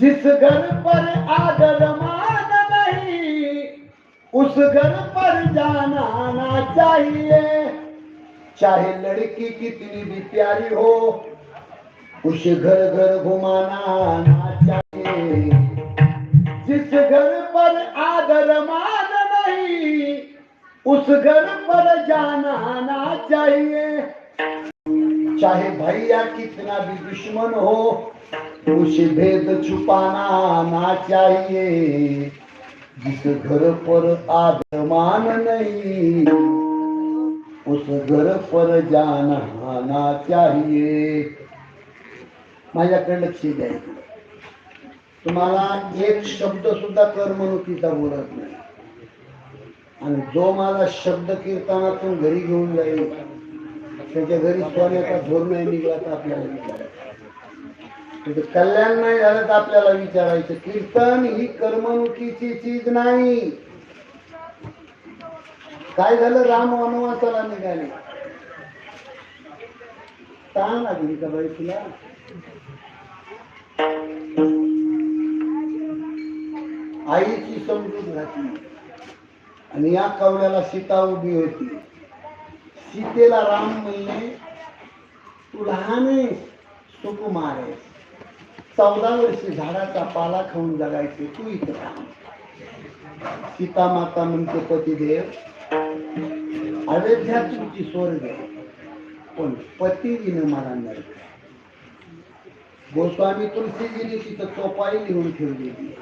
जिस घर पर आदर मान नहीं, उस घर पर जाना आना चाहिए। चाहे लड़की कितनी भी प्यारी हो, उसे घर घर घुमाना आना चाहिए। जिस घर पर आदर मान नहीं, उस घर पर जाना आना चाहिए। चाहे भैया कितना भी दुश्मन हो उसे भेद छुपाना आना चाहिए। जिस घर पर आदमान नहीं उस घर पर जाना आना चाहिए। माझ्याकडे लक्ष द्यायचं तुम्हाला एक शब्द सुद्धा करमणुकीचा बोलत नाही. आणि जो माझा शब्द कीर्तनातून घरी घेऊन जाईल त्याच्या घरी सोन्याचा झोर नाही निघला तर आपल्याला विचारायचं. कल्याण नाही झालं तर आपल्याला विचारायचं. कीर्तन ही करमणुकीची चीज नाही. काय झालं? राम वनवासाला निघाले. ताण लागली का बाई तुला? आईची समजूत घातली. आणि या कवड्याला सीता उभी होती. सीतेला राम म्हणले तू लहान आहेस सुकुमार आहेस चौदा वर्षी झाडाचा पाला खाऊन जगायचे तू इथं राम सीता माता म्हणते पतिदेव अयोध्या तुमची स्वर्ग पण पती मला नरक गोस्वामी तुलसीजीने तिथं चोपाई लिहून ठेवलेली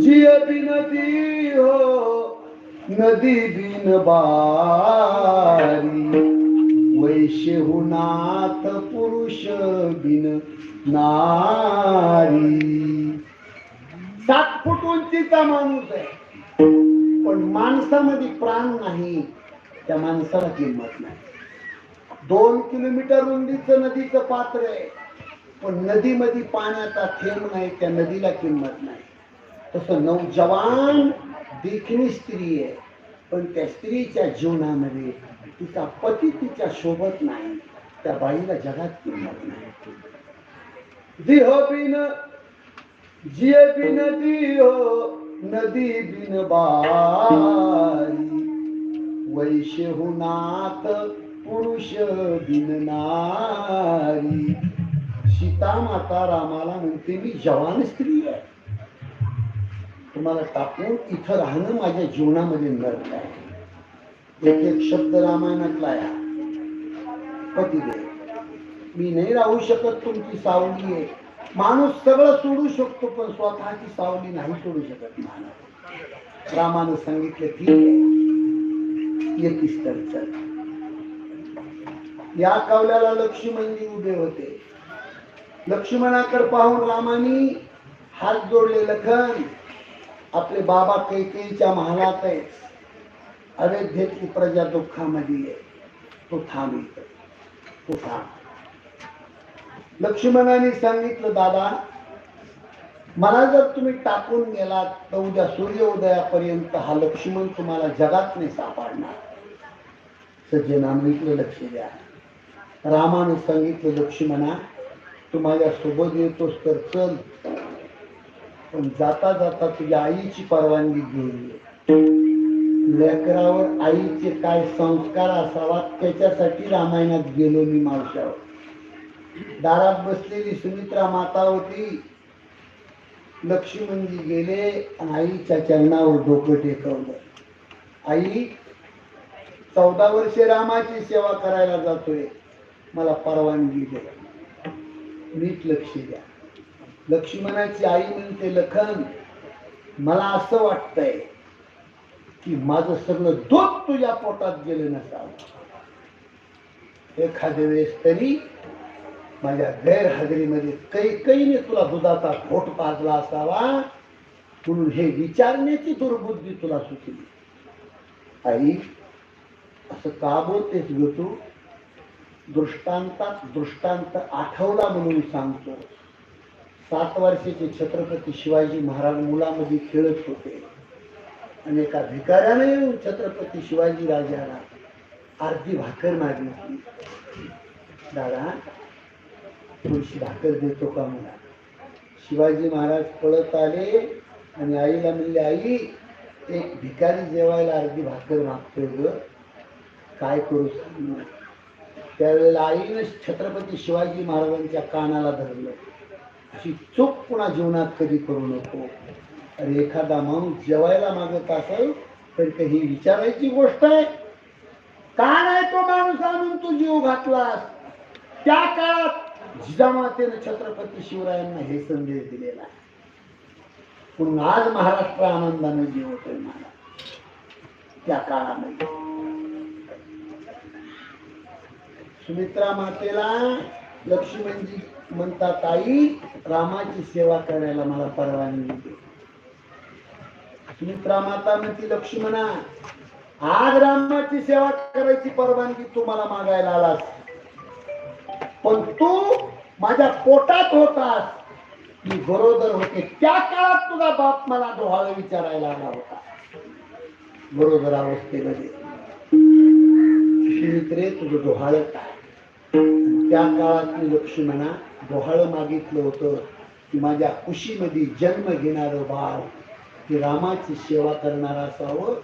जी जिय हो नदी बिन बारी वैश्य हुनात पुरुष बिन नारी. सात फूट उंचीचा माणूस आहे पण माणसामध्ये प्राण नाही त्या माणसाला किंमत नाही. दोन किलोमीटर रुंदीच नदीचं पात्र आहे पण नदीमध्ये पाण्याचा थेंब नाही त्या नदीला किंमत नाही. तसं नौजवान देखणी स्त्री आहे. पण त्या स्त्रीच्या जीवनामध्ये तिचा पती तिच्या सोबत नाही त्या बाईला जगात किंमत नाही. देह बिन जिय बिन दिहो नदी बिन बारी. वैश्य हो हुनात पुरुष बिन नारी. सीता माता रामाला म्हणते मी जवान स्त्री आहे. तुम्हाला टाकून इथं राहणं माझ्या जीवनामध्ये नरक आहे. एक एक शब्द रामायणातला आहे पतिदेव मी नाही राहू शकत तुमची सावली आहे. माणूस सगळं सोडू शकतो पण स्वतःची सावली नाही सोडू शकत माणूस. रामानं सांगितलं ठीक आहे. येतीस तर चल. या कावल्याला लक्ष्मणजी उभे होते. लक्ष्मणाकडे पाहून रामानी हात जोडले लखन. आपले बाबा कैकेईच्या महालात आहे अयोध्येतली प्रजा दुःखामध्ये आहे. तो थांब तो थांब लक्ष्मणाने सांगितलं दादा मला जर तुम्ही टाकून गेलात तर उद्या सूर्योदयापर्यंत हा लक्ष्मण तुम्हाला जगात नाही सापडणार. सज्जनांनी लक्ष द्या. रामाने सांगितलं लक्ष्मणा तू माझ्या सोबत येतोस तर चल पण जाता जाता तुझ्या आईची परवानगी घेऊन लेकरावर आईचे काय संस्कार असावा त्याच्यासाठी रामायणात गेलो मी मावशावर दारात बसलेली सुमित्रा माता होती. लक्ष्मणजी गेले आणि आईच्या चरणावर डोकं टेकवलं. आई चौदा वर्षे रामाची सेवा करायला जातोय. मला परवानगी द्या नीट लक्ष द्या. लक्ष्मणाची आई म्हणते लखन मला असं वाटतंय की माझं सगळं दूध तुझ्या पोटात गेलं नसावं. एखाद्या वेळेस तरी माझ्या गैरहजेरीमध्ये कैकईने तुला दुधाचा घोट पाजला असावा म्हणून हे विचारण्याची दुर्बुद्धी तुला सुचली. आई असं का बोलतेस ग तू? दृष्टांतात दृष्टांत आठवला म्हणून सांगतो सात वर्षाचे छत्रपती शिवाजी महाराज मुलामध्ये खेळत होते. आणि एका भिकाऱ्याने येऊन छत्रपती शिवाजी राजाला अर्धी भाकर मागितली. दादा थोडीशी भाकर देतो का मला? शिवाजी महाराज पळत आले आणि आईला म्हणले आई एक भिकारी जेवायला अर्धी भाकर मागतोय ग. काय करू सांग? त्यावेळेला आईने छत्रपती शिवाजी महाराजांच्या कानाला धरलं. अशी चूक पुन्हा जीवनात कधी करू नको? अरे एखादा माणूस जेवायला मागत असेल तर ते ही विचारायची गोष्ट आहे. का नाही तो माणूस आणून तू जीव घातलास? त्या काळात जिजामातेनं छत्रपती शिवरायांना हे संदेश दिलेला आहे. म्हणून आज महाराष्ट्र आनंदाने जीवतोय मला त्या काळामध्ये. सुमित्रा मातेला लक्ष्मणजी म्हणतात आई रामाची सेवा करायला मला परवानगी दे. सुमित्रा माता म्हणती लक्ष्मणा आज रामाची सेवा करायची परवानगी तुम्हाला मागायला आलास. पण तू माझ्या पोटात होतास. मी गरोदर होते. त्या काळात तुझा बाप मला डोहाळ विचारायला आला होता. गरोदर अवस्थेमध्ये सुमित्रे तुझं डोहाळ काय? त्या काळात मी लक्ष्मणा डोहाळ मागितलं होतं की माझ्या कुशीमध्ये जन्म घेणारं बाळ ते रामाची सेवा करणार असावं.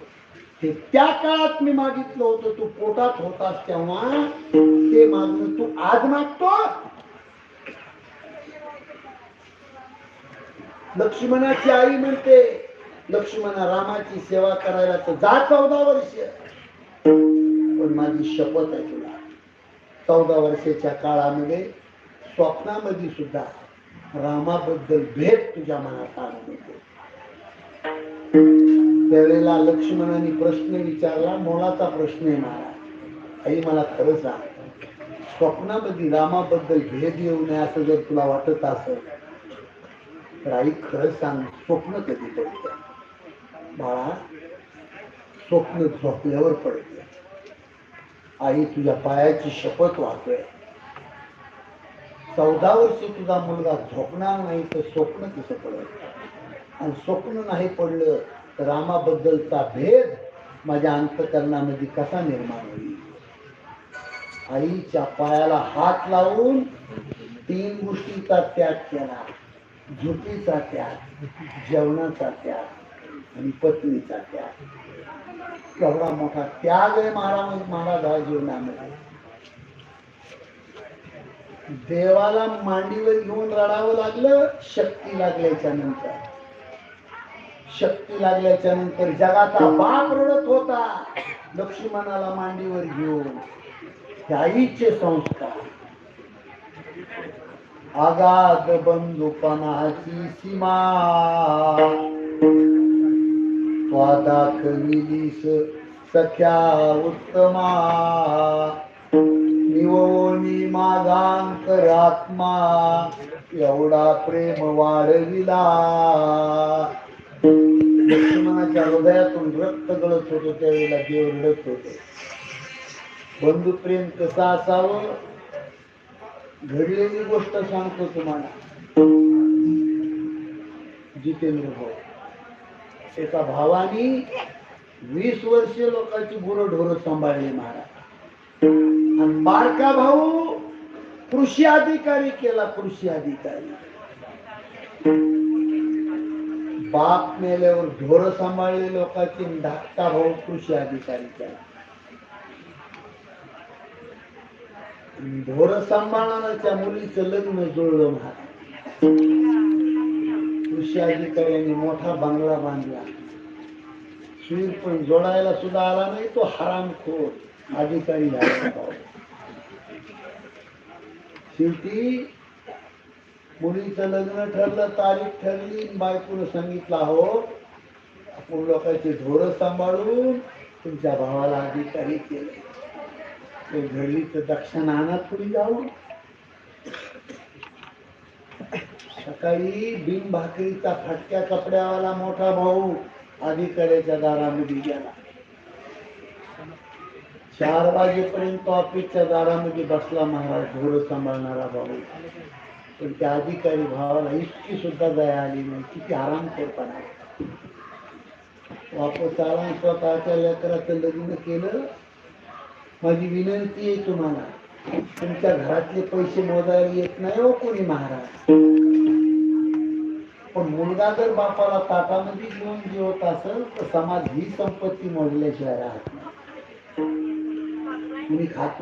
ते त्या काळात मी मागितलं होतं. तू पोटात होतास तेव्हा. ते मागणं तू आज मागतो. लक्ष्मणाची आई म्हणते लक्ष्मणा रामाची सेवा करायला तर जा चौदा वर्ष. पण माझी शपथ आहे तुला. चौदा वर्षाच्या काळामध्ये स्वप्नामध्ये सुद्धा रामाबद्दल भेद तुझ्या मनात आणून येतो त्यावेळेला लक्ष्मणाने प्रश्न विचारला मोलाचा प्रश्न आहे महाराज आई मला खरं सांग स्वप्नामध्ये रामाबद्दल भेद येऊ नये असं जर तुला वाटत असेल तर आई खरं सांग स्वप्न कधी पडतं? बाळा स्वप्न झोपल्यावर पडत. आई तुझ्या पायाची शपथ वाहतोय चौदा वर्षी तुझा मुलगा झोपणार नाही तर स्वप्न तिचं पडत आणि स्वप्न नाही पडलं तर रामाबद्दलचा भेद माझ्या अंतकरणामध्ये कसा निर्माण होईल आईच्या पायाला हात लावून तीन गोष्टीचा त्याग केला झोपीचा त्याग जेवणाचा त्याग आणि पत्नीचा त्याग. केवढा मोठा त्याग आहे महाराज महाराजा जीवनामध्ये. देवाला मांडीवर घेऊन रडावं लागलं शक्ती लागल्याच्या नंतर. शक्ती लागल्याच्या नंतर जगाचा बाप रडत होता लक्ष्मणाला मांडीवर घेऊन. त्याईचे संस्कार. आगाध बंधुपणाची सीमा. स्वादाखविलीस सख्या उत्तमा। निवोनी माझांतरात्मा एवढा प्रेम वाढविला। लक्ष्मणाच्या हृदयातून रक्त गळत होतो त्यावेळेला देव रडत होते. बंधुप्रेम कसं असावं? घडलेली गोष्ट सांगतो तुम्हाला. जितेंद्र भाऊ. एका भावानी वीस वर्ष लोकांची गुरं ढोरं सांभाळली महाराज. बारका भाऊ कृषी अधिकारी केला कृषी अधिकारी. बाप मेल्यावर ढोर सांभाळले लोकांची धाकटा भाऊ कृषी अधिकारी केला. ढोर सांभाळणाऱ्या मुलीचं लग्न जुळलं महाराज. कृषी अधिकाऱ्यांनी मोठा बंगला बांधला. सुईर पण जोडायला सुद्धा आला नाही तो हरामखोर अधिकारी झाला शेवटी मुलीचं लग्न ठरलं तारीख ठरली बायकोनं सांगितलं हो आपण लोकांचे ढोरं सांभाळून तुमच्या भावाला अधिकारी केले. ते घडली तर दक्षिण आणत पुढे जाऊ. सकाळी बिन भाकरीचा फाटक्या कपड्यावाला मोठा भाऊ अधिकाऱ्याच्या दारामध्ये गेला. चार वाजेपर्यंत ऑफिसच्या दारामध्ये बसला महाराज ढोर सांभाळणारा भाऊ. पण त्या अधिकारी भावाला इतकी सुद्धा दया आली नाही किती आराम करताना वापस आला स्वतःच्या लेकराचं लग्न केलं. माझी विनंती आहे तुम्हाला तुमच्या घरातले पैसे मोजायला येत नाही हो कोणी महाराज. पण मुलगा जर बापाला ताटामध्ये घेऊन जेवत असेल तर समाज ही संपत्ती मोडल्याशिवाय राहत नाही. कुणी खात नाही.